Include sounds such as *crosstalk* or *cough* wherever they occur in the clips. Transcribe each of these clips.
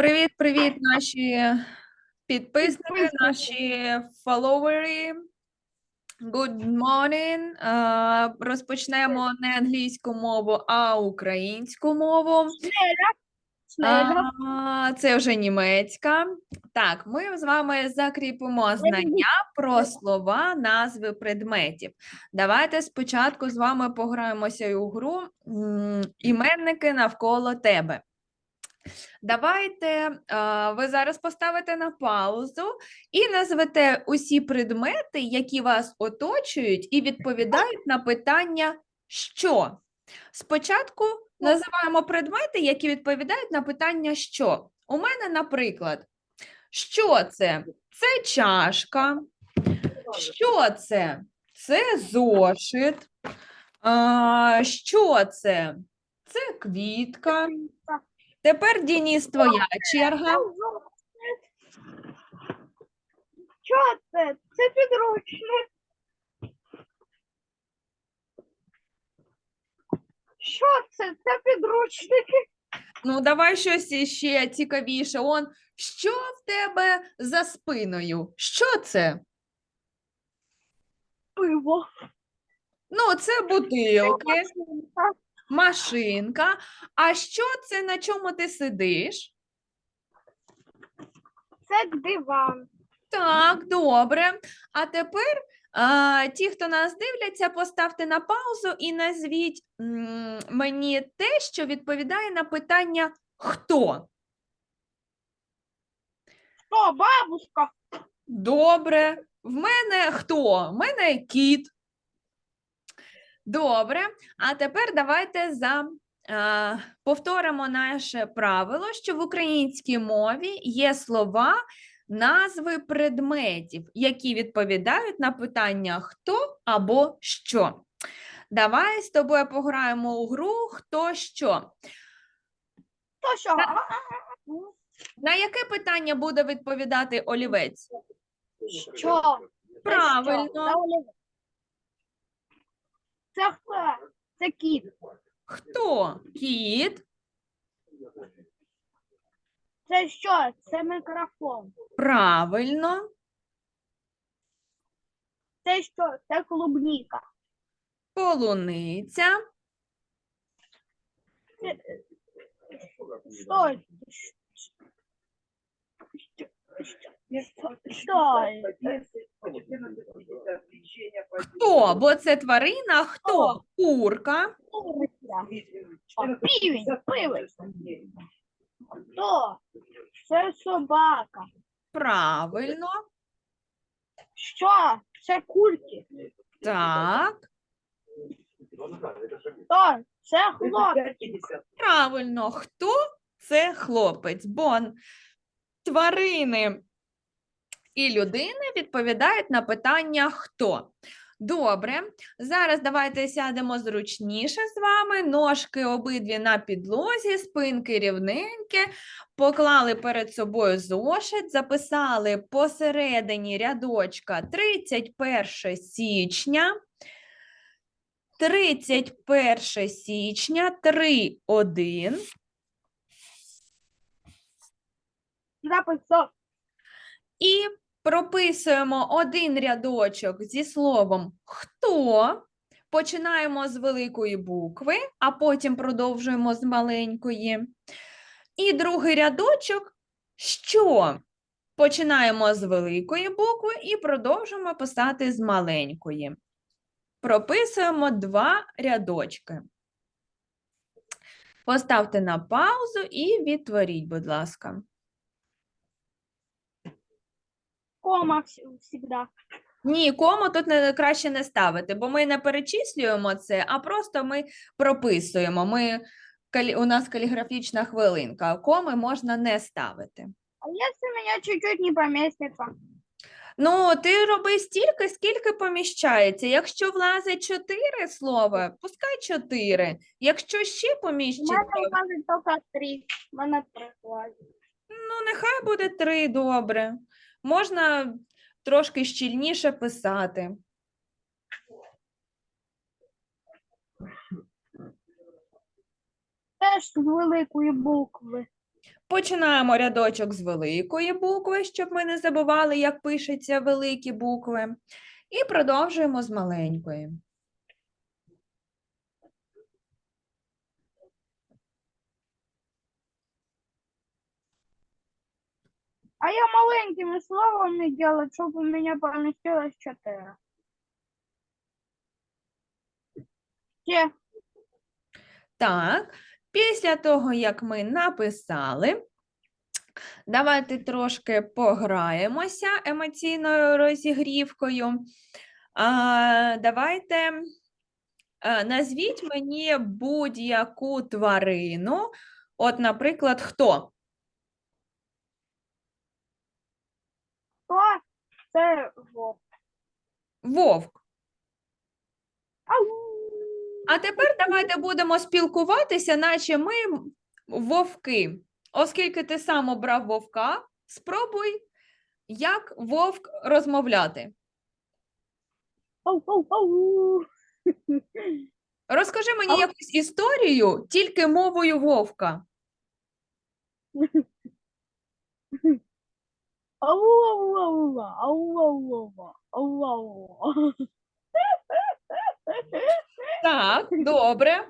Привіт, привіт, наші підписники, наші фоловери. Good morning. Е, Розпочнемо не англійську мову, а українську мову. А, Це вже німецька. Так, ми з вами закріпимо знання про слова, назви предметів. Давайте спочатку з вами пограємося у гру іменники навколо тебе. Давайте ви зараз поставите на паузу і назвете усі предмети, які вас оточують, і відповідають на питання що. Спочатку називаємо предмети, які відповідають на питання що. У мене, наприклад, що це? Це чашка. Що це? Це зошит. А, що це? Це квітка. Тепер, Дініс, твоя черга. Що це? Це підручник. Що це? Це підручники. Ну, давай щось іще цікавіше. Он, що в тебе за спиною? Що це? Пиво. Ну, це бутилки, Машинка. А що це, на чому ти сидиш? Це диван. Так, добре. А тепер а, ті, хто нас дивляться, поставте на паузу і назвіть м, мені те, що відповідає на питання хто. Що, бабушка? Добре. В мене хто? В мене кіт. Добре. А тепер давайте за, а, повторимо наше правило, що в українській мові є слова, назви предметів, які відповідають на питання хто або що. Давай з тобою пограємо у гру хто що. То що? На яке питання буде відповідати олівець? Що? Правильно. Це хто? Це кіт. Хто? Кіт. Це що? Це мікрофон. Правильно. Це що? Це клубніка. Полуниця. Що? Що? Що? Хто? Бо це тварина. Хто? Курка. Півень, пивень. Хто? Це собака. Правильно. Що? Це курки. Так. Хто? Це хлопець. Правильно. Хто? Це хлопець. Бо тварини і людини відповідають на питання хто. Добре, зараз давайте сядемо зручніше з вами. Ножки обидві на підлозі, спинки рівненькі, поклали перед собою зошит, записали посередині рядочка 31 січня. 31 січня 3.1. Записав. І прописуємо один рядочок зі словом хто. Починаємо з великої букви, а потім продовжуємо з маленької. І другий рядочок що. Починаємо з великої букви і продовжуємо писати з маленької. Прописуємо два рядочки. Поставте на паузу і відтворіть, будь ласка. Кома завжди. Ні, кому тут не, краще не ставити, бо ми не перечислюємо це, а просто ми прописуємо. Ми, калі, у нас каліграфічна хвилинка, коми можна не ставити. А якщо мене чуть-чуть не поміститься? Ну, ти роби стільки, скільки поміщається. Якщо влазить чотири слова, пускай чотири. Якщо ще У поміщиться, мене влазить тільки три. У мене три влазить. ну нехай буде три, добре. Можна трошки щільніше писати. Теж з великої букви. Починаємо рядочок з великої букви, щоб ми не забували, як пишуться великі букви. І продовжуємо з маленької. А я маленькими словами делать, чтобы у меня поместилось четыре. Те. Так, після того, як ми написали, давайте трошки пограємося емоційною розігрівкою. А, давайте а, назвіть мені будь-яку тварину. От, наприклад, хто? Кто? Це вовк. Вовк. Ау. А тепер давайте будемо спілкуватися, наче ми вовки. Оскільки ти сам обрав вовка, спробуй, як вовк розмовляти. Ау, ау, ау. Розкажи мені якусь історію тільки мовою вовка. *laughs* Ау, ау, ау, ау, ау, ау, ау, ау. Так, добре.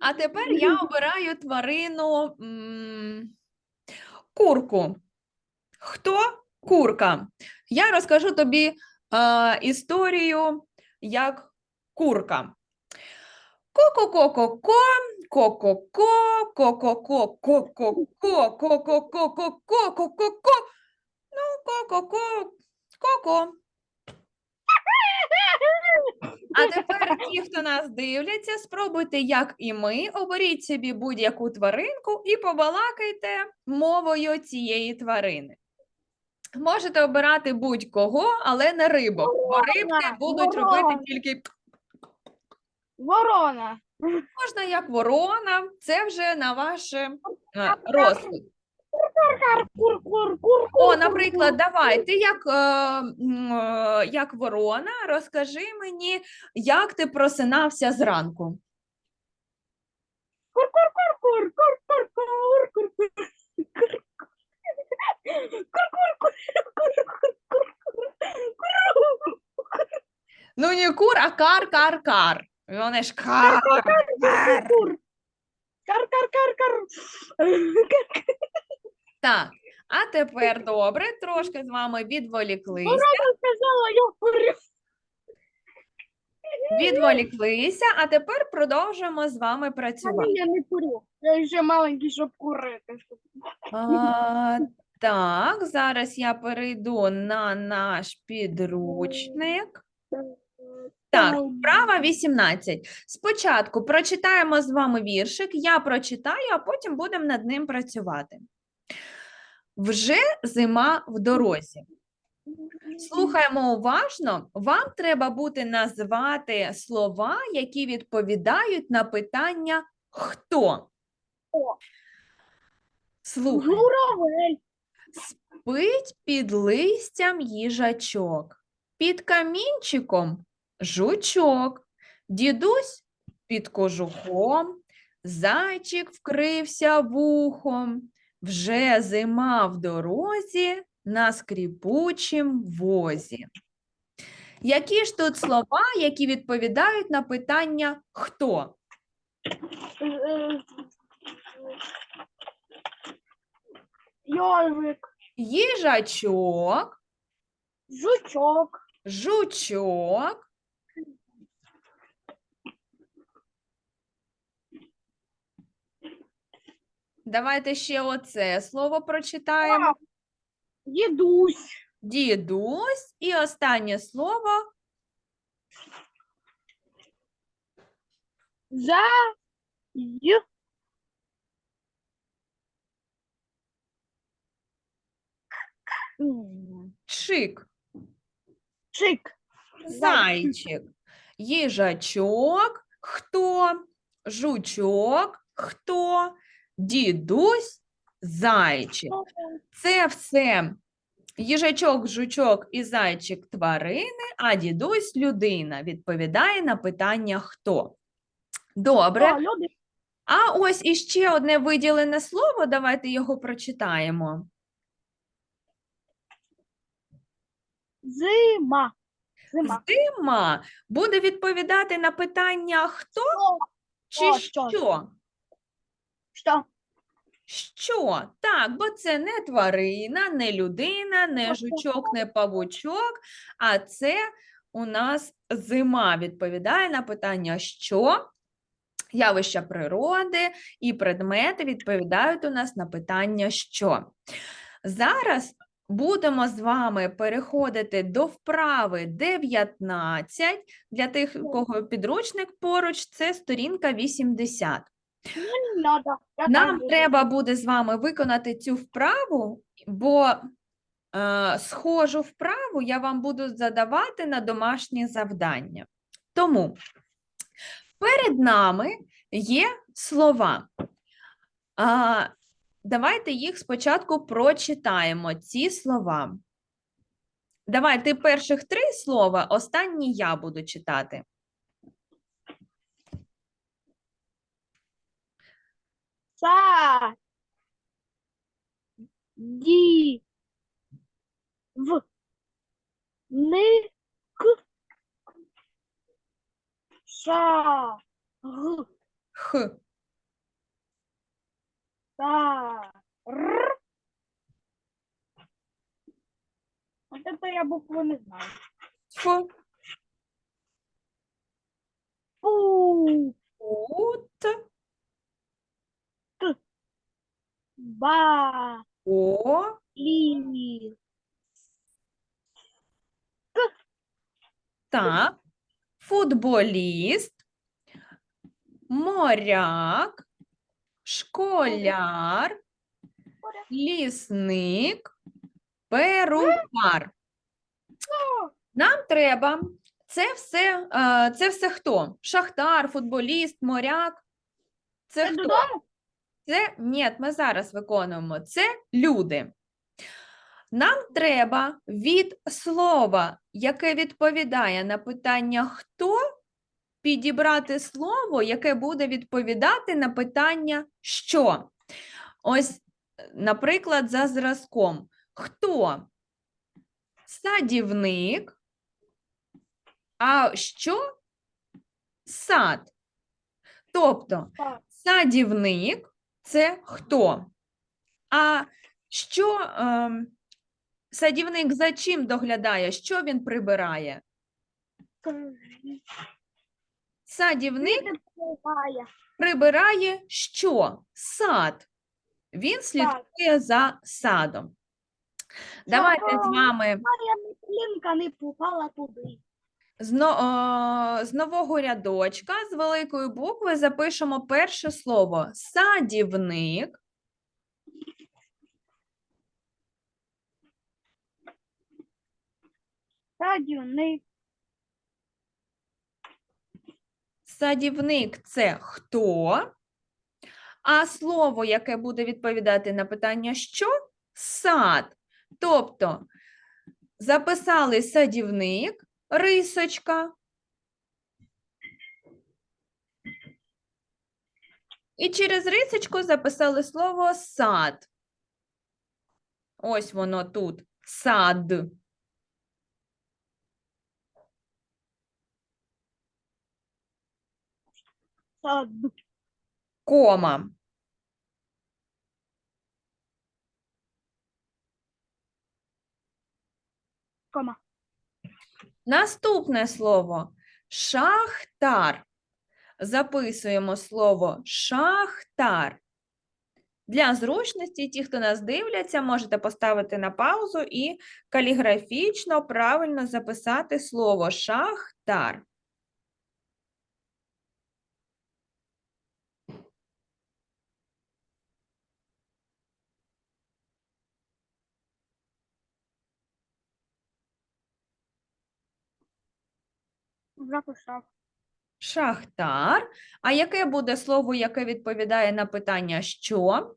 А тепер я обираю тварину м, курку. Хто курка? Я розкажу тобі е, історію як курка. Ко-ко-ко-ко-ко, ко-ко-ко, ко-ко-ко, ко-ко-ко, ко-ко-ко, ко-ко-ко, ну, ко-ко-ко, ко-ко. А тепер ті, хто нас дивляться, спробуйте, як і ми, оберіть собі будь-яку тваринку і побалакайте мовою цієї тварини. Можете обирати будь-кого, але не рибок, бо рибки Ворона, будуть робити тільки Ворона. можна як ворона, це вже на ваш е, розсуд. О, наприклад, давай, ти як е, як ворона, розкажи мені, як ти просинався зранку. Ну, не кур, а кар-кар-кар. Вони ж кар. Кар-кар-кар. Так, а тепер добре, трошки з вами відволіклися. Сказала, я курю. Відволіклися, а тепер продовжуємо з вами працювати. я не курю. Я ще маленький, щоб курити. А, так, зараз я перейду на наш підручник. Так, вправа 18. Спочатку прочитаємо з вами віршик, я прочитаю, а потім будемо над ним працювати. Вже зима в дорозі. Слухаємо уважно. Вам треба буде назвати слова, які відповідають на питання хто. Слухай. Журавель. Спить під листям їжачок, під камінчиком жучок, дідусь під кожухом, зайчик вкрився вухом, вже зима в дорозі на скріпучім возі. Які ж тут слова, які відповідають на питання хто? Е, Їжачок, Жучок. жучок, Давайте ще оце слово прочитаємо. Дідусь. Дідусь. І останнє слово За. Чик, Чик. зайчик, їжачок, хто, жучок, хто, дідусь, зайчик. Це все їжачок, жучок і зайчик тварини, а дідусь людина відповідає на питання хто. Добре. А ось іще одне виділене слово, давайте його прочитаємо. Зима. Зима. Зима буде відповідати на питання хто чи що? Що? Що? Так, бо це не тварина, не людина, не жучок, не павучок, а це у нас зима відповідає на питання що? Явища природи і предмети відповідають у нас на питання що. Зараз будемо з вами переходити до вправи 19. Для тих, у кого підручник поруч, це сторінка 80. Нам треба буде з вами виконати цю вправу, бо е, схожу вправу я вам буду задавати на домашні завдання. Тому перед нами є слова. А, давайте їх спочатку прочитаємо, ці слова. Давай, ти перших три слова, останні я буду читати. Са. Ді. В. Ни. К. Ша. Г. Х, Та. Р. Вот это я букву не знаю. Ф, Так, футболіст, моряк, школяр, лісник, перукар. Нам треба це все, е, це все хто? Шахтар, футболіст, моряк. Це Це хто? Це ні, ми зараз виконуємо. Це люди. Нам треба від слова, яке відповідає на питання хто, підібрати слово, яке буде відповідати на питання що. Ось, е, наприклад, за зразком. Хто? Садівник. А що? Сад. Тобто садівник це хто? А що ем, садівник за чим доглядає? Що він прибирає? Садівник прибирає що? Сад. Він слідкує за садом. Давайте з вами не попала туди. з, о, з нового рядочка з великої букви запишемо перше слово садівник. Садівник. Садівник це хто? А слово, яке буде відповідати на питання що? Сад. Тобто записали садівник, рисочка. І через рисочку записали слово сад. Ось воно тут. Сад. Кома. Кома. Наступне слово шахтар. Записуємо слово шахтар. Для зручності, ті, хто нас дивляться, можете поставити на паузу і каліграфічно правильно записати слово шахтар. Записав. Шахтар. А яке буде слово, яке відповідає на питання що?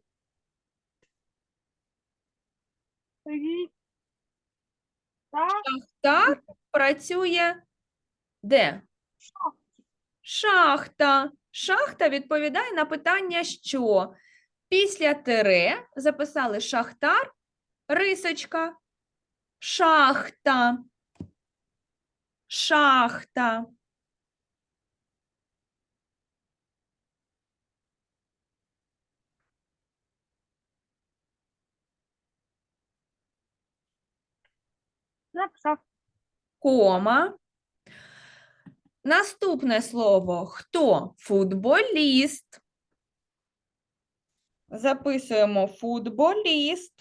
Шахтар працює де? Шахта. Шахта відповідає на питання, що після тире записали шахтар, рисочка, шахта, шахта. Записав. кома. Наступне слово хто? Футболіст. Записуємо футболіст.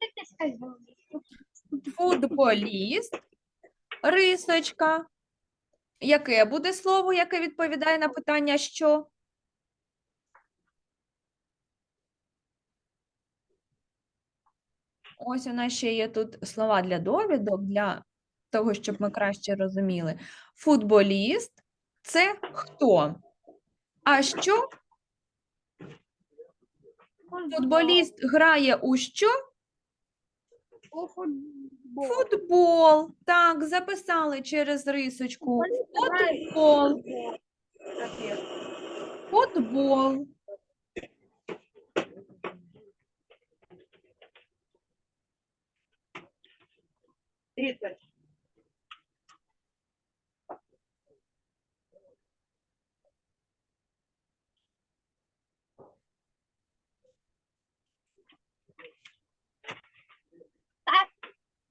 Ти ти сказав. Футболіст. Рисочка. Яке буде слово, яке відповідає на питання що? Ось у нас ще є тут слова для довідок, для того, щоб ми краще розуміли. Футболіст це хто? А що футболіст грає у що? У футбол. Футбол. Так, записали через рисочку. Футбол. Футбол. Тридцать.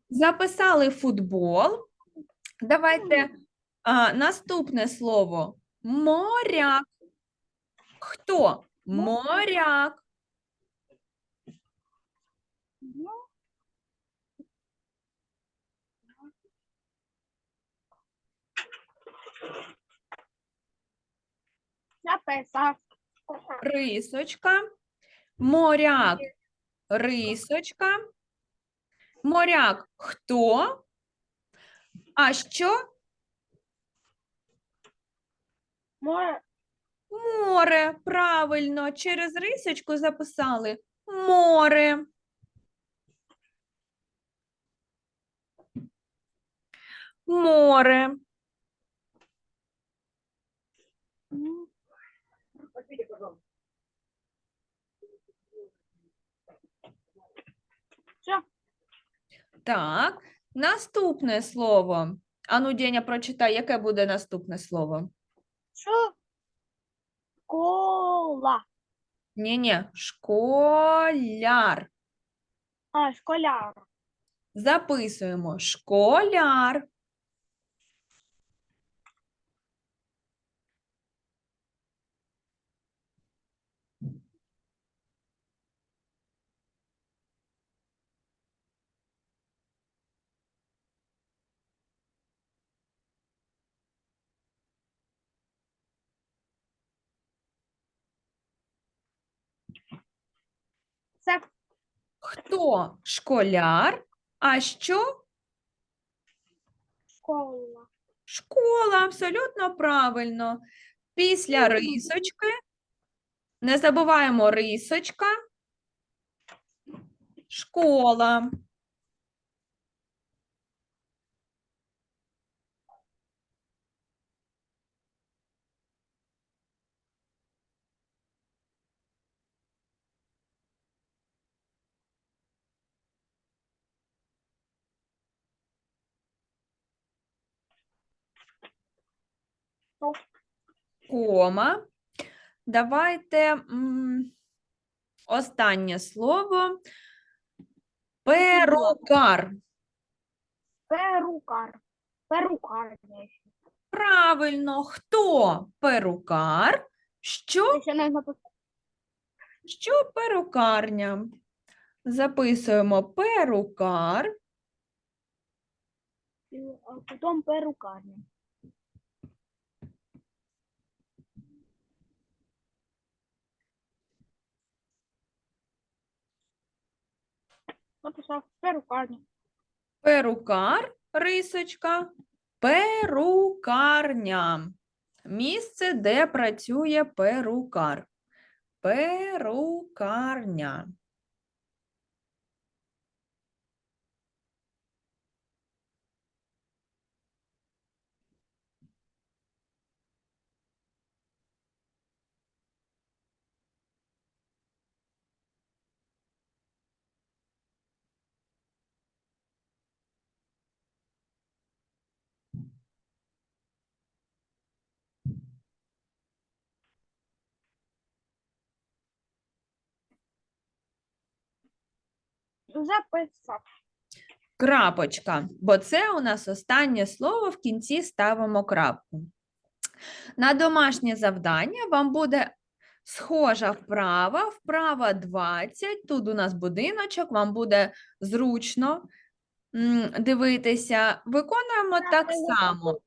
Записали футбол. Давайте а, наступне слово. Моряк. Хто? Моряк. Записав. Рисочка. Моряк. Рисочка. Моряк. Хто? А що? Море. Море. Правильно. Через рисочку записали море. Море. Возьмите, пожалуйста. Все. Так, наступне слово. Ану, Деня, прочитай, яке буде наступне слово? Школа. Ні-ні, школяр. А, школяр. Записуємо школяр. Це Хто школяр? А що? школа. Школа, абсолютно правильно. Після рисочки. Не забуваємо рисочка. Школа. Кома. Давайте останнє слово. Перукар. Перукар. Перукар. Правильно, хто перукар? Що, що перукарня? Записуємо перукар. А потім перукарня. Написав перукарня. Перукар, рисочка, перукарня. Місце, де працює перукар. Перукарня. Записав. Крапочка, бо це у нас останнє слово в кінці ставимо крапку. На домашнє завдання вам буде схожа вправа, вправа 20. Тут у нас будиночок, вам буде зручно дивитися. Виконуємо так само.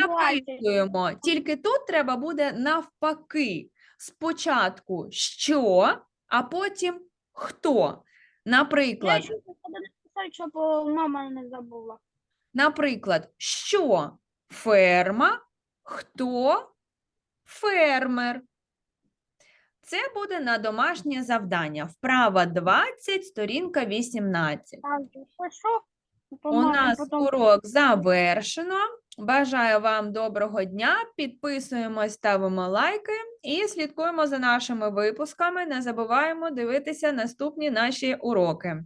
Записуємо. Тільки тут треба буде навпаки. Спочатку що, а потім хто. Наприклад, щоб мама не забула. Наприклад, що ферма, хто фермер. Це буде на домашнє завдання. Вправа 20, сторінка 18. Так, пишу. У нас урок завершено. Бажаю вам доброго дня. Підписуємось, ставимо лайки і слідкуємо за нашими випусками. Не забуваємо дивитися наступні наші уроки.